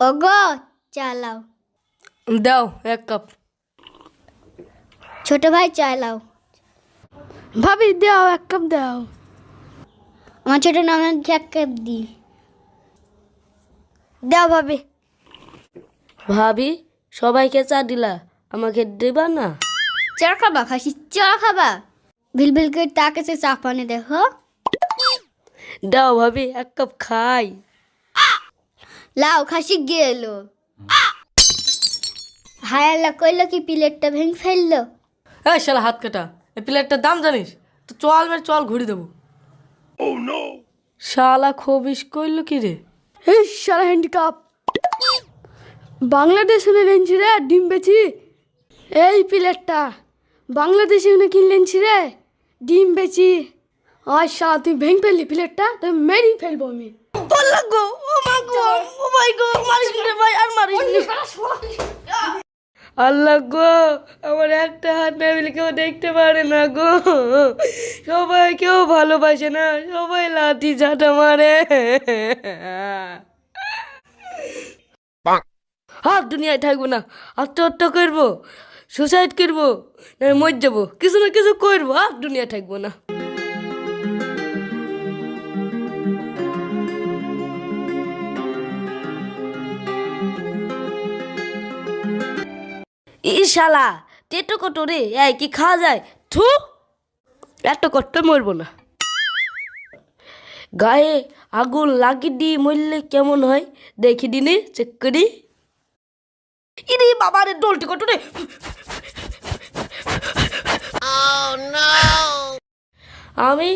ওগো চালাও। দাও এক কাপ। ছোট ভাই চালাও। ভাবি দাও এক কাপ দাও। আমার ছোট নামের এক কাপ দি। দাও ভাবি। ভাবি সবাইকে চা দিলা আমাকে দেবা না? চা খাবা খাসি চা খাবা। বিলবিল করে তাকে সে চা পানি দেখো। দাও ভাবি এক কাপ খাই। লাও খাসি গেল। হায় আল্লাহ কইলো কি প্লেটটা ভেঙে ফেলল? এই শালা হাত কাটা এই প্লেটটার দাম জানিস? তো চল মেরে চল ঘুরি দেবো। শালা খবিস করল কি রে? এই সারা হ্যান্ডিকাপ বাংলাদেশ উনে লেনছি রে ডিম বেচি। এই প্লেটটা বাংলাদেশে উনে কিনলেনছি রে? ডিম বেচি। আজ সারা তুই ভেঙে ফেললি প্লেটটা তুই মেরি ফেলব আমি। গো ও ভাই গো মারিস রে ভাই আর মারিস রে আল্লাহ গো আমার একটা হাত না মিলে কেউ দেখতে পারে না গো। সবাই কেউ ভালোবাসে না সবাই লাঠি ঝাঁটা মারে। আর দুনিয়ায় থাকব না আত্মহত্যা করব সুসাইড করব মর যাব কিছু না কিছু করব আর দুনিয়া থাকব না। ই শালা টেটো কটো রে, এই কি খাওয়া যায়? থু এত কষ্ট মরবো না। গায়ে আগুন লাগি দি, মরলে কেমন হয়? দেখি দিনে, চেক করি। ইরে বাবা রে ডোলটি কটো রে। আমি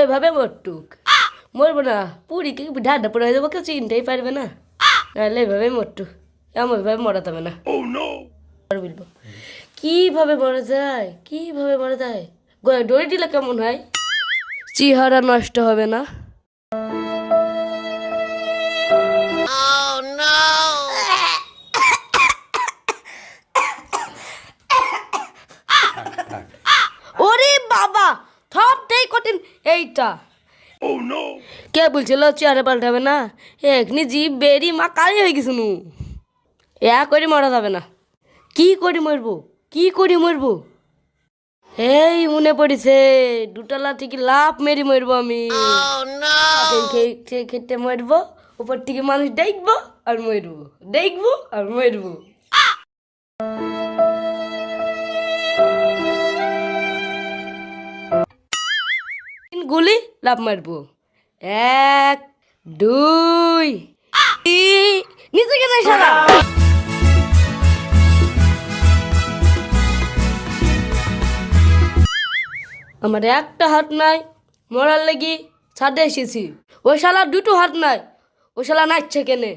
এভাবে মরটুক। মরবো না, পুরি কি ঢাডা পড়ে যাব কেউ চিনতেই পারবে না। নাহলে এভাবে মরটুক। এমন এভাবে মরাতে হবে না আর বলব। কীভাবে মরা যায়? কীভাবে মরা যায়? গলায় দড়ি দিলে কেমন হয়? চেহারা নষ্ট হবে না। ওরে বাবা, সবটাই কঠিন। এইটা। কে বলছিল চেয়ারে পাল্টাবে না? এখনি জিভ বেরি মা, কালি হয়ে গেছে নু। এ করে মরা যাবে না। কি করে মরবো? কি করে মরবো? এই মনে পড়েছে দুটালা থেকে লাভ মেরি মরবো আমি। খেতে মরবো, উপর থেকে মানুষ দেখব আর মরবো। দেখব আর মরবো। গুলি লাভ মারবো। এক, দুই কেন সারা আমার একটা হাত নাই, মরার লাগি ছাদে এসেছি। ওই শালা দুটো হাত নাই, ওই শালা নাচছে কেনে?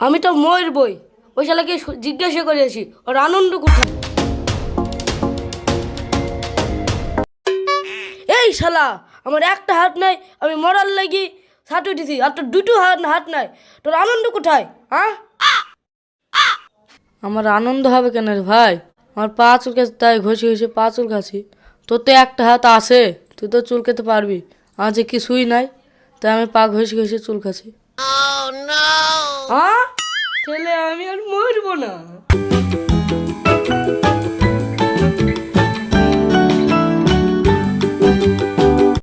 আমি তো মরবই। ওই শালাকে জিজ্ঞাসা করেছি ওর আনন্দ কোথায়? এই শালা, আমার একটা হাত নাই, আমি মরার লাগি ছাদ উঠেছি, আর তোর দুটো হাত হাত নাই, তোর আনন্দ কোথায় হ্যাঁ? আমার আনন্দ হবে কেন রে ভাই? আমার পা চুলকে তাই ঘষে ঘষে পা চুল খাচ্ছি। তোর তো একটা হাত আছে তুই তো চুল খেতে পারবি। আমার যে কিছুই নাই তাই আমি পা ঘষে ঘষে চুল খাচ্ছি তাহলে আমি আর মরবো না।